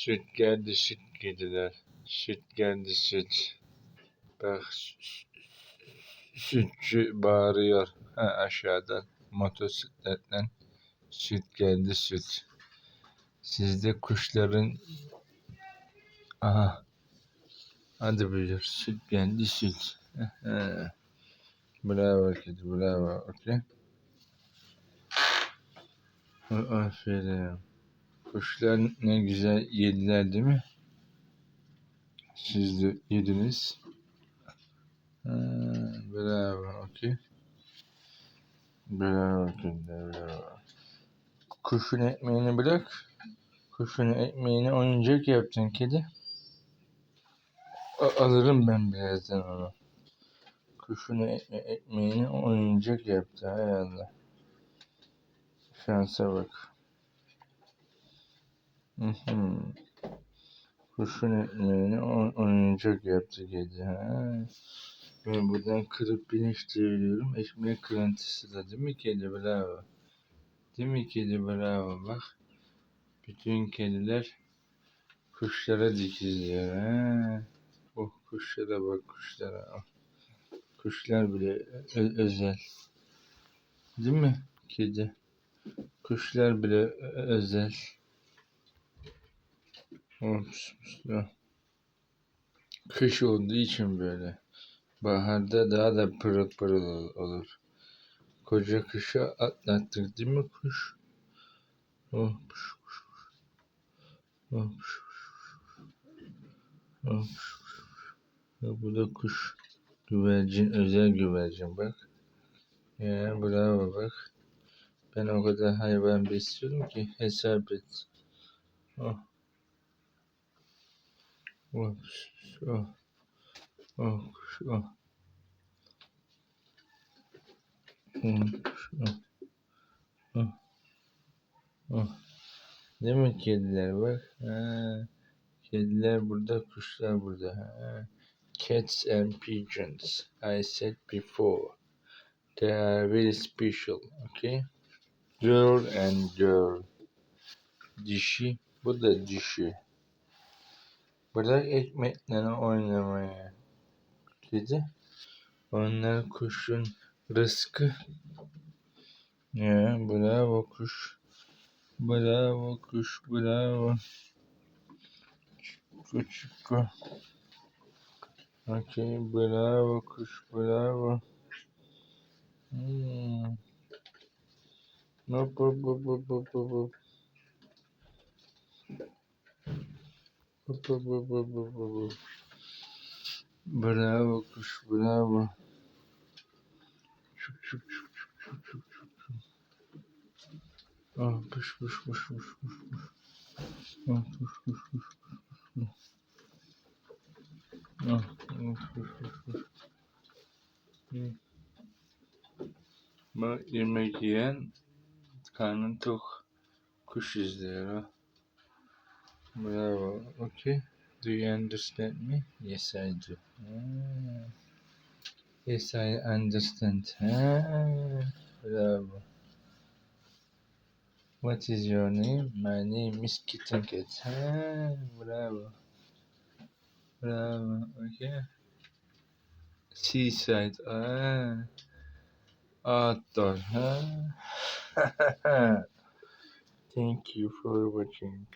Süt geldi süt kediler. Süt geldi süt. Bak sü- sü- sütçü bağırıyor ha, aşağıdan motosikletle. Süt geldi süt. Sizde kuşların aha hadi buyur süt geldi süt. bravo kedi bravo okey. Aferin. Kuşlar ne güzel yediler değil mi? Siz de yediniz. Ha, bravo, okey. Bravo bravo. Kuşun ekmeğini bırak. Kuşun ekmeğini oyuncak yaptın kedi. A- alırım ben birazdan onu. Kuşun ekme ekmeğini oyuncak yaptı hay Allah. Şansa bak. Kuşun ekmeğini oyuncak yaptı kedi. Ha. Ben buradan kırıp pirinç çeviriyorum. Ekmek kırıntısı da değil mi kedi? Bravo. Değil mi kedi? Bravo bak. Bütün kediler kuşlara dikizliyor. Ha. Oh kuşlara bak kuşlara. Oh. Kuşlar bile özel. Değil mi kedi? Kuşlar bile özel. Oh. Kış olduğu için böyle. Baharda daha da pırıl pırıl ol- olur. Koca kışı atlattık değil mi kuş? Oh, kuş, kuş. Oh, kuş, kuş. Oh, kuş, kuş. Ya bu da kuş. Güvercin, özel güvercin bak. Ya bravo bak. Ben o kadar hayvan besliyorum ki hesap et. Oh. Oh, kuş, oh. Oh. Oh. Değil mi kediler bak. Ha. Kediler burada, kuşlar burada. Ha. Cats and pigeons. I said before. They are very special. Okay? Girl and girl. Dişi. Bu da dişi. Bırak ekmekle oynamaya. Kedi. Onlar kuşun rızkı. Ya bravo kuş. Bravo kuş bravo. Küçük kuş. Okey bravo kuş bravo. Hmm. Hop hop hop hop hop hop hop. Hop hop hop hop hop hop hop. Bravo kuş bravo. Çuk çuk çuk çuk çuk çuk çuk. Ah kuş kuş kuş kuş kuş kuş. Ah kuş kuş kuş kuş. Ah kuş kuş kuş kuş. Hmm. Bak yemek yiyen karnın tok kuş izliyor ha. Bravo. Okay. Do you understand me? Yes, I do. Ah. Yes, I understand. Ah. Bravo. What is your name? My name is Kitten. Ah, bravo. Bravo. Okay. Seaside. Ah. Outdoor. Ah. Thank you for watching.